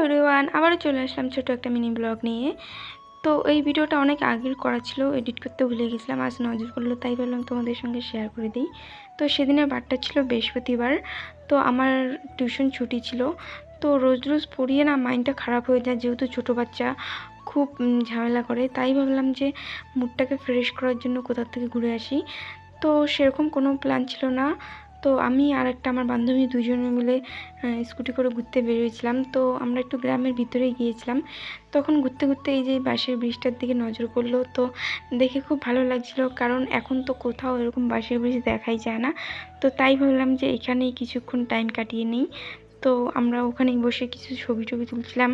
Everyone আবারও চলে আসলাম ছোট একটা মিনি ব্লগ নিয়ে। তো এই ভিডিওটা অনেক আগের করা ছিল এডিট করতে ভুলে গেছিলাম, আজ নজর করল তাই বললাম তোমাদের সঙ্গে শেয়ার করে দিই। তো সেদিনের বারটা ছিল বৃহস্পতিবার, তো আমার টিউশন ছুটি ছিল। তো রোজ রোজ পড়িয়ে না মাইন্ডটা খারাপ হয়ে যায়, যেহেতু ছোটো বাচ্চা, খুব ঝামেলা করে। তাই ভাবলাম যে মুডটাকে ফ্রেশ করার জন্য কোথাও থেকে ঘুরে আসি। তো সেরকম কোনো প্ল্যান ছিল না। তো আমি আর একটা আমার বান্ধবী দুজনে মিলে স্কুটি করে ঘুরতে বেরিয়েছিলাম। তো আমরা একটু গ্রামের ভিতরে গিয়েছিলাম। তখন ঘুরতে ঘুরতে এই যে বাঁশের ব্রিজটার দিকে নজর পড়ল তো দেখে খুব ভালো লাগছিল। কারণ এখন তো কোথাও এরকম বাঁশের ব্রিজ দেখাই যায় না। তো তাই ভাবলাম যে এখানেই কিছুক্ষণ টাইম কাটিয়ে নিই। তো আমরা ওখানেই বসে কিছু ছবি টবি তুলছিলাম।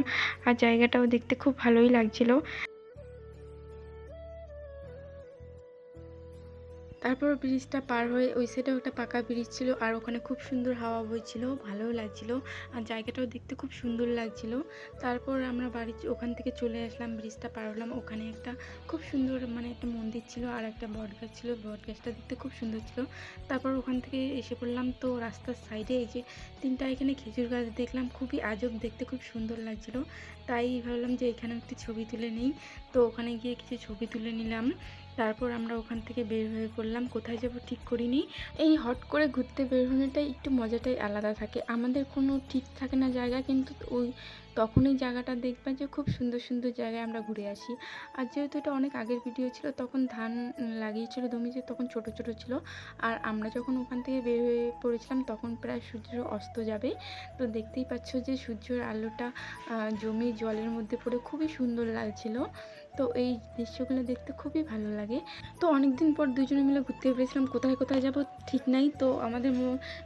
আর জায়গাটাও দেখতে খুব ভালোই লাগছিল। তারপর ব্রিজটা পার হয়ে ওই সাইডেও একটা পাকা ব্রিজ ছিল আর ওখানে খুব সুন্দর হাওয়া বইছিল, ভালোও লাগছিল আর জায়গাটাও দেখতে খুব সুন্দর লাগছিল। তারপর আমরা বাড়ি ওখান থেকে চলে আসলাম ব্রিজটা পার হলাম। ওখানে একটা খুব সুন্দর মানে একটা মন্দির ছিল আর একটা বট গাছ ছিল বট গাছটা দেখতে খুব সুন্দর ছিল। তারপর ওখান থেকে এসে পড়লাম তো রাস্তার সাইডে এই যে তিনটা এখানে খেজুর গাছ দেখলাম, খুবই আজব, দেখতে খুব সুন্দর লাগছিল। তাই ভাবলাম যে এখানে একটি ছবি তুলে নিই। তো ওখানে গিয়ে কিছু ছবি তুলে নিলাম। তারপর আমরা ওখান থেকে বের হয়ে পড়লাম। কোথায় যাব ঠিক করিনি। এই হট করে ঘুরতে বের হওয়াটাই একটু মজাটাই আলাদা থাকে। আমাদের কোনো ঠিক থাকে না জায়গা কিন্তু ওই তখনই জায়গাটা দেখবে যে খুব সুন্দর সুন্দর জায়গায় আমরা ঘুরে আসি। আর যেহেতু এটা অনেক আগের ভিডিও ছিল তখন ধান লাগিয়েছিল জমিতে তখন ছোট ছোট ছিল। আর আমরা যখন ওখান থেকে বের হয়ে পড়েছিলাম তখন প্রায় সূর্য অস্ত যাবে। তো দেখতেই পাচ্ছ যে সূর্যের আলোটা আহ, জমি জলের মধ্যে পড়ে খুবই সুন্দর লাগছিল। তো এই দৃশ্যগুলো দেখতে খুবই ভালো লাগে। তো অনেক দিন পর দুজনে মিলে ঘুরতে বেরিয়েছিলাম কোথায় কোথায় যাব ঠিক নাই। তো আমাদের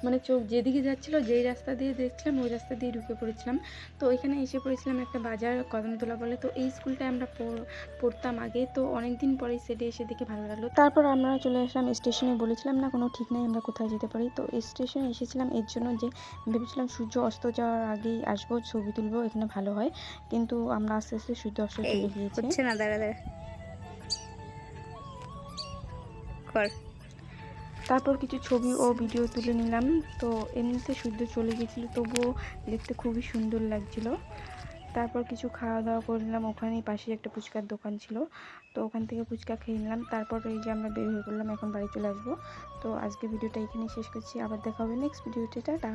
মানে চোখ যেদিকে যাচ্ছিল, যেই রাস্তা দিয়ে দেখছিলাম, ওই রাস্তা দিয়ে ঢুকে পড়েছিলাম। তো এখানে এসে পড়েছিলাম একটা বাজার, কদমতলা বলে। তো এই স্কুলটায় আমরা পড়- পড়তাম আগে। তো অনেক দিন পরে সেটে এসে দেখে ভালো লাগল। তারপর আমরা চলে আসলাম স্টেশনে। বলেছিলাম, না, কোনো ঠিক নাই, আমরা কোথায় যেতে পারি? তো স্টেশনে এসেছিলাম এর জন্য যে, ভেবেছিলাম সূর্য অস্ত যাওয়ার আগেই আসব, ছবি তুলবো, এখানে ভালো হয়। কিন্তু আমরা আস্তে আস্তে সূর্য অস্ত চলে গিয়েছে। দাঁড়া দাঁড়া। কর। তারপর কিছু ছবি ও ভিডিও তুলে নিলাম। তো এমনিতে সূর্য চলে গেছিল, তবুও দেখতে খুবই সুন্দর লাগছিল। তারপর কিছু খাওয়া দাওয়া করলাম ওখানেই পাশে একটা ফুচকার দোকান ছিল। তো ওখান থেকে ফুচকা খেয়ে নিলাম। তারপর এই যে আমরা বের হয়ে পড়লাম, এখন বাড়ি চলে আসব। তো আজকে ভিডিওটা এখানেই শেষ করছি। আবার দেখা হবে নেক্সট ভিডিওতে। টাটা।